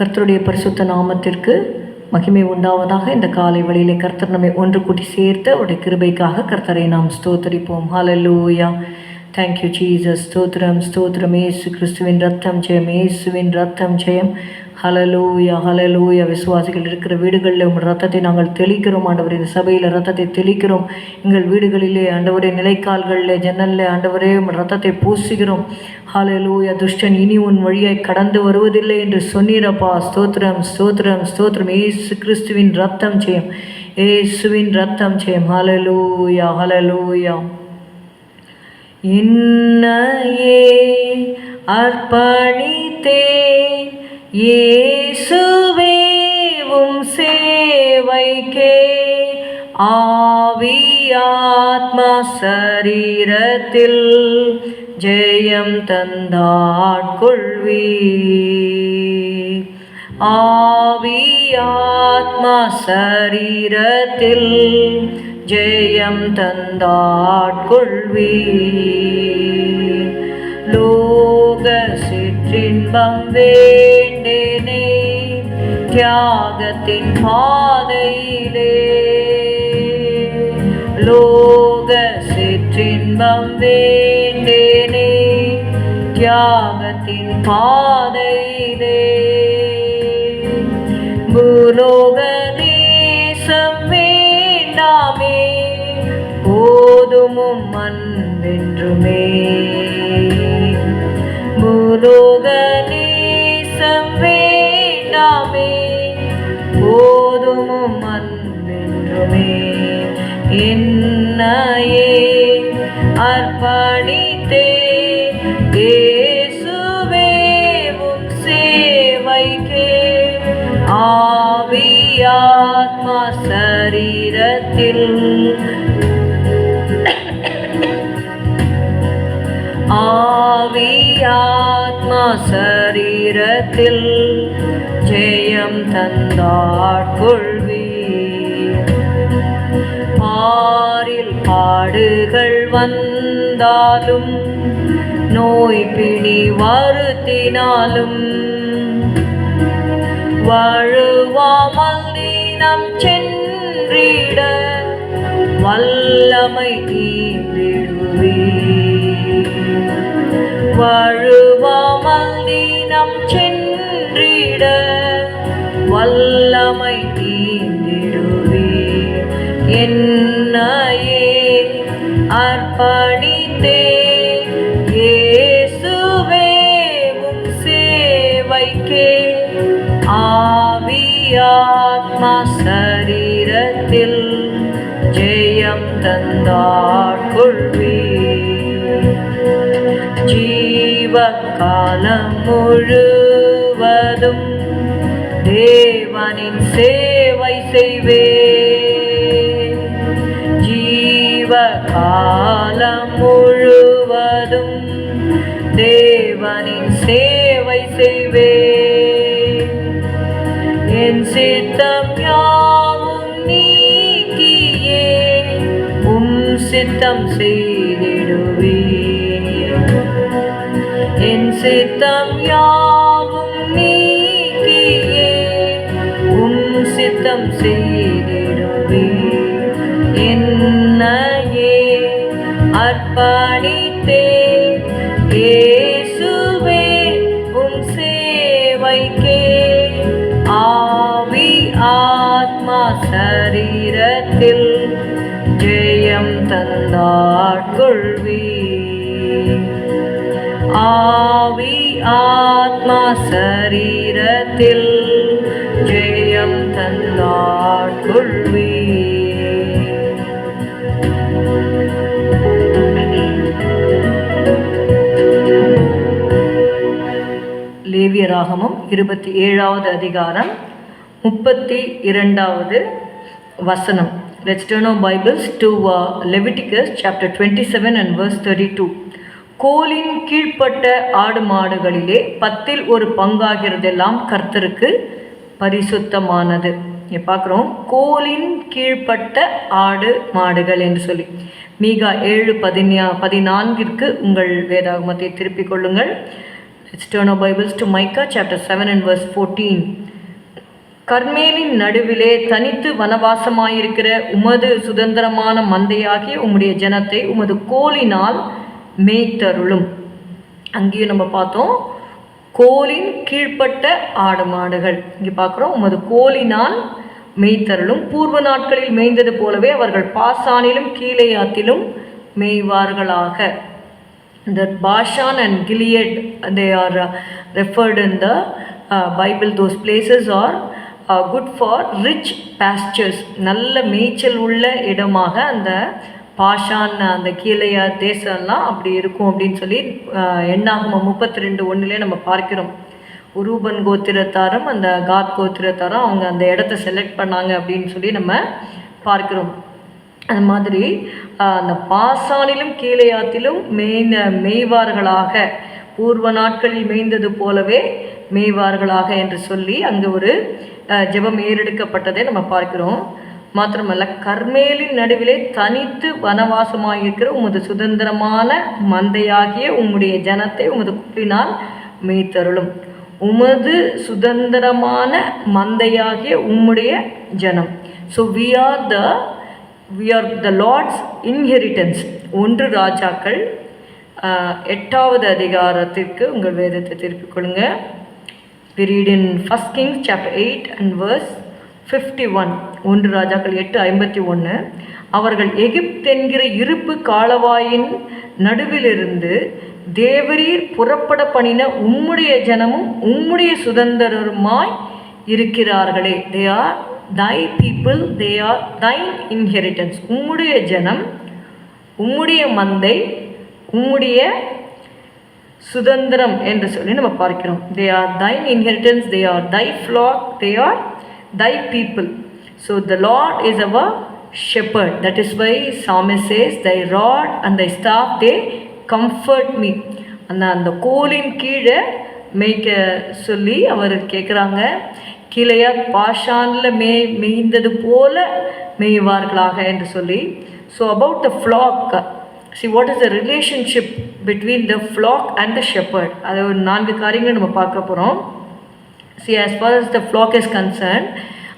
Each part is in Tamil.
கர்த்தருடைய பரிசுத்த நாமத்திற்கு மகிமை உண்டாவதாக இந்த காலை வழியிலே கர்த்தர் நம்மை ஒன்று கூட்டி சேர்த்து அவருடைய கிருபைக்காக கர்த்தரை நாம் ஸ்தோத்தரிப்போம். ஹalleluya தேங்க்யூ ஜீசஸ் ஸ்தோத்திரம் ஸ்தோத்திரம். ஏசு கிறிஸ்துவின் ரத்தம் ஜெயம். ஏசுவின் ரத்தம் ஜெயம். ஹலலூயா ஹலலூயா விசுவாசிகள் இருக்கிற வீடுகளில் உங்கள் ரத்தத்தை நாங்கள் தெளிக்கிறோம் ஆண்டவரே. இந்த சபையில் ரத்தத்தை தெளிக்கிறோம். எங்கள் வீடுகளிலே ஆண்டவரே நிலைக்கால்களில் ஜன்னலில் ஆண்டவரே உங்கள் ரத்தத்தை பூசுகிறோம். ஹலலூய துஷ்டன் இனி உன் வழியாய் கடந்து வருவதில்லை என்று சொன்னீரப்பா ஸ்தோத்திரம் ஸ்தோத்திரம் ஸ்தோத்திரம். ஏசு கிறிஸ்துவின் ரத்தம் செய்யும் ஏசுவின் ரத்தம் செய்யும் ஹலலூயா ஹalleluya என்னையே அர்ப்பணித்தே இயேசுவேவும் சேவைக்கே ஆவியாத்மா சரீரத்தில் ஜெயம் தந்தாட்கொள்வி ஆவியாத்மா சரீரத்தில் ஜெயம் தந்தாட்கொள்வி லோக சிற்றின்பம் வேண்டேனே தியாகத்தின் பாதையிலே லோக சிற்றின்பம் வேண்டேனே தியாகத்தின் பாதையிலே பூலோக நேசம் வேண்டாமே போதுமும் அன்பென்றுமே பூலோக அர்ப்பணித்தே. இயேசுவே உம் சேவைக்கே. ஆவியாத்மா சரீரத்தில். ஆவியாத்மா சரீரத்தில். ஜெயம் தந்தாட்குள் பாடுகள் வந்தாலும் நோய் பிணி வருத்தினாலும் வாழுவாமல் நீனம் சென்றிட வல்லமை நீந்திடுவே வாழுவாமல் நீனம் சென்றிட வல்லமை நீந்திடுவே என்னையே அர்ப்பணித்தே இயேசுவே உம் சேவைக்கே. ஆவியாத்மா சரீரத்தில் ஜெயம் தந்தாட்கொள்வி ஜீவ காலம் முழுவதும் தேவனின் சேவை செய்வே. காலம் முழுவதும் தேவனின் சேவை செய்வே என் சித்தம் யாவும் நீக்கியே உம் சித்தம் செய்திடுவே என் சித்தம் யாவும் நீக்கியே உம் சித்தம் செய்திடுவே அர்ப்பணித்தே இயேசுவே உம் சேவைக்கே. ஆவி ஆத்மா சரீரத்தில் ஜெயம் தந்தாட்கொள்வி ஆவி ஆத்மா சரீரத்தில் ஜெயம் தந்தாட்கொள்வி ராகமும் இருபத்தி ஏழாவது அதிகாரம் முப்பத்தி இரண்டாவது வசனம். Let's turn of Bibles to Leviticus chapter twenty seven and verse thirty two கோலின் கீழ்ப்பட்ட ஆடு மாடுகளிலே பத்தில் ஒரு பங்காகிறதெல்லாம் கர்த்தருக்கு பரிசுத்தமானது. இங்கே பார்க்குறோம். கோலின் கீழ்ப்பட்ட ஆடு மாடுகள் என்று சொல்லி. மீகா ஏழு பதினா பதினான்கிற்கு உங்கள் வேதாகமத்தை திருப்பிக் கொள்ளுங்கள். Let's turn our Bibles to Micah chapter 7 and verse 14. கர்மேலின் நடுவிலே தனித்து வனவாசமாயிருக்கிற உமது சுதந்திரமான மந்தையாகிய உம்முடைய ஜனத்தை உமது கோலினால் மேய்த்தருளும். அங்கேயும் நம்ம பார்த்தோம் கோலின் கீழ்ப்பட்ட ஆடு மாடுகள். இங்கே பார்க்குறோம் உமது கோலினால் மேய்த்தருளும். பூர்வ நாட்களில் மேய்ந்தது போலவே அவர்கள் பாசானிலும் கீழே ஆத்திலும் மேய்வார்களாக. That Bashan and Gilead they are uh, referred in the uh, Bible. Those places are uh, good for rich pastures. நல்ல மேய்ச்சல் உள்ள இடமாக அந்த பாஷான் அந்த கீழையா தேசம்லாம் அப்படி இருக்கும் அப்படின்னு சொல்லி எண்ணாகும் முப்பத்தி ரெண்டு ஒன்றுலே நம்ம பார்க்கிறோம். உரூபன் கோத்திரத்தாரும் அந்த காத் கோத்திரத்தாரும் அவங்க அந்த இடத்த செலக்ட் பண்ணாங்க அப்படின்னு சொல்லி நம்ம பார்க்கிறோம். அது மாதிரி அந்த பாசானிலும் கீழையாத்திலும் மேய்ந்த மேய்வார்களாக பூர்வ நாட்களில் மேய்ந்தது போலவே மேய்வார்களாக என்று சொல்லி அங்கே ஒரு ஜெபம் ஏறெடுக்கப்பட்டதை நம்ம பார்க்கிறோம். மாத்திரமல்ல கர்மேலின் நடுவிலே தனித்து வனவாசமாயிருக்கிற உமது சுதந்திரமான மந்தையாகிய உம்முடைய ஜனத்தை உமது குப்பினால் மேய்த்தருளும். உமது சுதந்திரமான மந்தையாகிய உம்முடைய ஜனம். So we are the we are the Lord's inheritance ஒன்று ராஜாக்கள் எட்டாவது அதிகாரத்திற்கு உங்கள் வேதத்தை திருப்பிக் கொள்ளுங்க. We read in first kings chapter 8 and verse 51 ஒன்று ராஜாக்கள் எட்டு ஐம்பத்தி ஒன்று அவர்கள் எகிப்தென்கிற இருப்பு காலவாயின் நடுவிலிருந்து தேவரீர் புறப்பட பண்ணின உம்முடைய ஜனமும் உம்முடைய சுதந்திரருமாய் இருக்கிறார்களே. They are thy people they are thine inheritance உம்முடைய ஜனம் உம்முடைய மந்தை உம்முடைய சுதந்திரம் என்று சொல்லி நம்ம பார்க்கிறோம். They are thine inheritance they are thy flock they are thy people so the Lord is our shepherd that is why சாமி says thy rod and thy staff they comfort me அந்த அந்த கோலின் கீழே மேய்க்க சொல்லி அவர் கேட்குறாங்க கீழையா பாஷானில் மே மேய்ந்தது போல மேய்வார்களாக என்று சொல்லி so about the flock see what is the relationship between the flock and the shepherd அதை ஒரு நான்கு காரியங்கள் நம்ம பார்க்க போகிறோம் see as far as the flock is concerned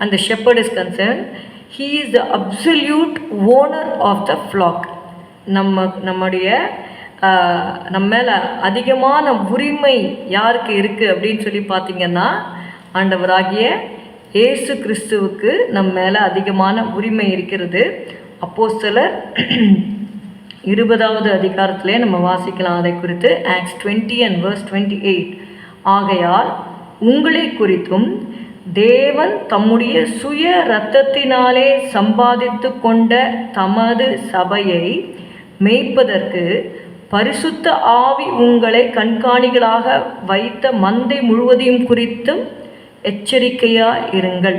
and the shepherd is concerned he is the absolute owner of the நம்ம நம்முடைய நம்ம மேலே அதிகமான உரிமை யாருக்கு இருக்குது அப்படின்னு சொல்லி பார்த்தீங்கன்னா ஆண்டவராகிய இயேசு கிறிஸ்துவுக்கு நம்ம மேலே அதிகமான உரிமை இருக்கிறது. அப்போ சில இருபதாவது அதிகாரத்திலே நம்ம வாசிக்கலாம். அதை குறித்து Acts twenty and verse twenty eight ஆகையால் உங்களை குறித்தும் தேவன் தம்முடைய சுய இரத்தத்தினாலே சம்பாதித்து கொண்ட தமது சபையை மேய்ப்பதற்கு பரிசுத்த ஆவி உங்களை கண்காணிகளாக வைத்த மந்தை முழுவதையும் குறித்தும் எச்சரிக்கையாக இருங்கள்.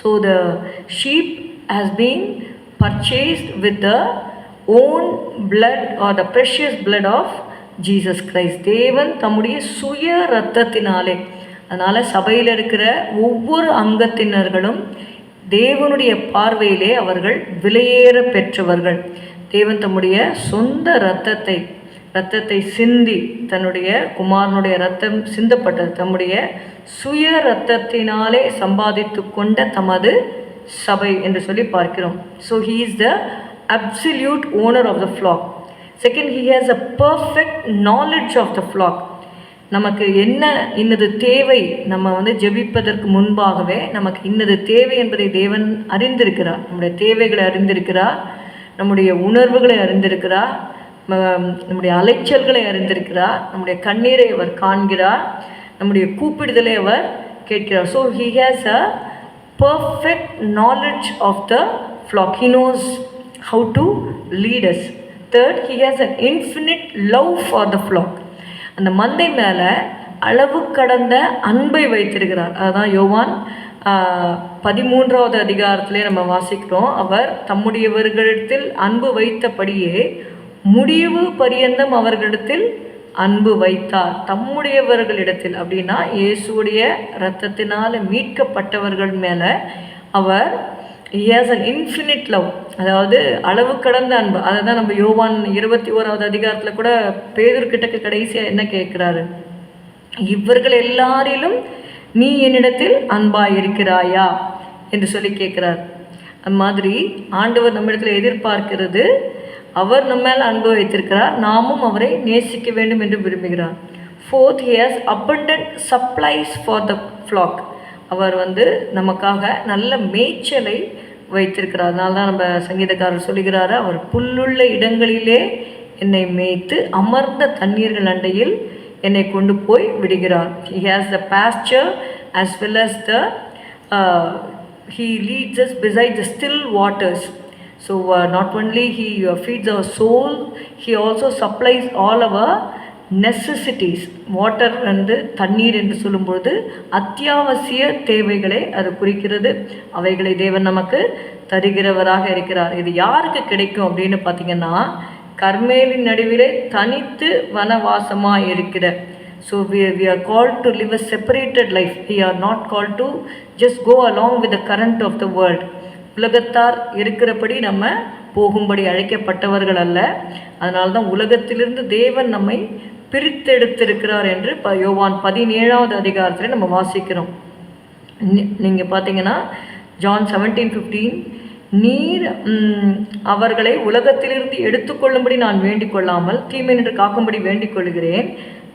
So the sheep has been purchased with the own blood or the precious blood of Jesus Christ தேவன் தம்முடைய சுய ரத்தத்தினாலே அதனால் சபையில் இருக்கிற ஒவ்வொரு அங்கத்தினர்களும் தேவனுடைய பார்வையிலே அவர்கள் விலையேற பெற்றவர்கள். தேவன் தம்முடைய சொந்த இரத்தத்தை ரத்தத்தை சிந்தி தன்னுடைய குமாரனுடைய ரத்தம் சிந்தப்பட்டது. தம்முடைய சுய ரத்தத்தினாலே சம்பாதித்து கொண்ட தமது சபை என்று சொல்லி பார்க்கிறோம். So he is the absolute owner of the flock second he has a perfect knowledge of the flock நமக்கு என்ன இன்னது தேவை நம்ம வந்து ஜெபிப்பதற்கு முன்பாகவே நமக்கு இன்னது தேவை என்பதை தேவன் அறிந்திருக்கிறார். நம்முடைய தேவைகளை அறிந்திருக்கிறார். நம்முடைய உணர்வுகளை அறிந்திருக்கிறார். நம்முடைய அலைச்சல்களை அறிந்திருக்கிறார். நம்முடைய கண்ணீரை அவர் காண்கிறார். நம்முடைய கூப்பிடுதலை அவர் கேட்கிறார். So he has a perfect knowledge of the flock he knows how to lead us third he has an infinite love for the flock அந்த மந்தை மேலே அளவு கடந்த அன்பை வைத்திருக்கிறார். அதுதான் யோவான் பதிமூன்றாவது அதிகாரத்திலே நம்ம வாசிக்கிறோம். அவர் தம்முடையவர்களிடத்தில் அன்பு வைத்தபடியே முடிவு பரியந்தம் அவர்களிடத்தில் அன்பு வைத்தார். தம்முடையவர்களிடத்தில் அப்படின்னா இயேசுடைய இரத்தத்தினால் மீட்கப்பட்டவர்கள் மேலே அவர் he அன் இன்ஃபினிட் லவ் அதாவது அளவு கடந்த அன்பு. அதை தான் நம்ம யோவான் இருபத்தி ஓராவது அதிகாரத்தில் கூட பேதர்கிட்ட கடைசியாக என்ன கேட்குறாரு? இவர்கள் எல்லாரிலும் நீ என்னிடத்தில் அன்பாக இருக்கிறாயா என்று சொல்லி கேட்குறார். அந்த மாதிரி ஆண்டவர் நம்மிடத்தில் எதிர்பார்க்கிறது அவர் நம்ம மேல் அன்பு வைத்திருக்கிறார். நாமும் அவரை நேசிக்க வேண்டும் என்று விரும்புகிறார். Fourth here's abundant supplies for the flock அவர் வந்து நமக்காக நல்ல மேய்ச்சலை வைத்திருக்கிறார். அதனால தான் நம்ம சங்கீதக்காரர் சொல்லுகிறாரு அவர் புல்லுள்ள இடங்களிலே என்னை மேய்த்து அமர்ந்த தண்ணீர்கள் அண்டையில் என்னை கொண்டு போய் விடுகிறார். He has the pasture as well as the uh, he leads us beside the still waters. So uh, not only he uh, feeds our soul he also supplies all our necessities water வந்து தண்ணீர் என்று சொல்லும்பொழுது அத்தியாவசிய தேவைகளை அது குறிக்கிறது. அவைகளை தேவன் நமக்கு தருகிறவராக இருக்கிறார். இது யாருக்கு கிடைக்கும் அப்படின்னு பார்த்தீங்கன்னா கர்மேலின் நடுவிலே தனித்து வனவாசமாக இருக்கிற. So we we are call to live a separated life we are not call to just go along with the current of the world உலகத்தார் இருக்கிறபடி நம்ம போகும்படி அழைக்கப்பட்டவர்கள் அல்ல. அதனால தான் உலகத்திலிருந்து தேவன் நம்மை பிரித்தெடுத்திருக்கிறார் என்று ப யோவான் பதினேழாவது அதிகாரத்தில் நம்ம வாசிக்கிறோம். நீங்கள் பார்த்தீங்கன்னா ஜான் செவன்டீன் ஃபிஃப்டீன் நீர் அவர்களை உலகத்திலிருந்து எடுத்துக்கொள்ளும்படி நான் வேண்டிக் கொள்ளாமல் தீமை நின்று காக்கும்படி வேண்டிக் கொள்கிறேன்.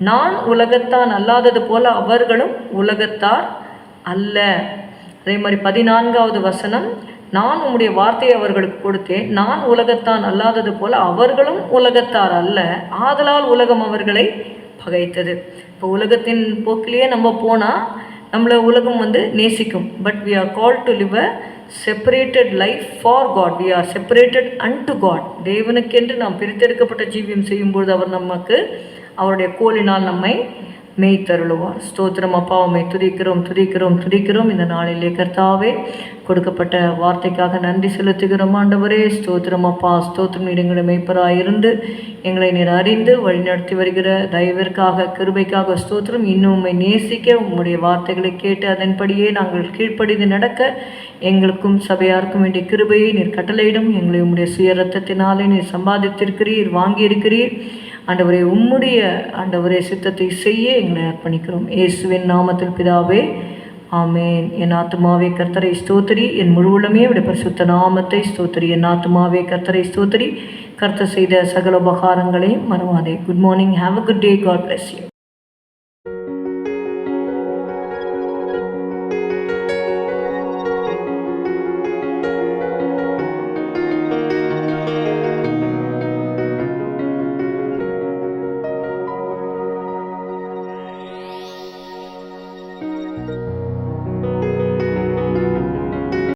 நான் உலகத்தான் அல்லாதது போல அவர்களும் உலகத்தார் அல்ல. அதே மாதிரி பதினான்காவது வசனம் நான் உம்முடைய வார்த்தையை அவர்களுக்கு கொடுத்தேன். நான் உலகத்தான் அல்லாதது போல அவர்களும் உலகத்தார் அல்ல. ஆதலால் உலகம் அவர்களை பகைத்தது. இப்போ உலகத்தின் போக்கிலேயே நம்ம போனால் நம்மளை உலகம் வந்து நேசிக்கும். But we are call to live a life for God we are are separated to God தேவனுக்கென்று நாம் பிரித்தெடுக்கப்பட்ட ஜீவியம் செய்யும்பொழுது அவர் நமக்கு அவருடைய கோலினால் நம்மை மெய்த்தருளுவார் ஸ்தோத்திரம் அப்பா உண்மை துதிக்கிறோம் துதிக்கிறோம் துதிக்கிறோம். இந்த நாளிலே கர்த்தாவே கொடுக்கப்பட்ட வார்த்தைக்காக நன்றி செலுத்துகிறோம். ஆண்டவரே ஸ்தோத்திரம் அப்பா ஸ்தோத்திரம் இடங்களை மெய்ப்பராக இருந்து எங்களை நீர் அறிந்து வழிநடத்தி வருகிற தயவிற்காக கிருபைக்காக ஸ்தோத்திரம். இன்னும் உண்மை நேசிக்க உங்களுடைய வார்த்தைகளை கேட்டு அதன்படியே நாங்கள் கீழ்ப்படிந்து நடக்க எங்களுக்கும் சபையாருக்கும் வேண்டிய கிருபையை நீர் கட்டளையிடும். எங்களை உங்களுடைய சுய ரத்தத்தினாலே நீர் சம்பாதித்திருக்கிறீர் வாங்கியிருக்கிறீர். ஆண்டவரே உம்முடைய ஆண்டவரே சித்தத்தை செய்ய எங்களை அர்ப்பணிக்கிறோம். இயேசுவின் நாமத்தில் பிதாவே ஆமேன். என் ஆத்மாவே கர்த்தரை ஸ்தோத்திரி. என் முழு விட பரிசுத்த நாமத்தை ஸ்தோத்திரி. என் ஆத்மாவே கர்த்தரை ஸ்தோத்திரி. கர்த்தர் செய்த சகல உபகாரங்களையும் மறவாதே. Good morning have a good day God bless you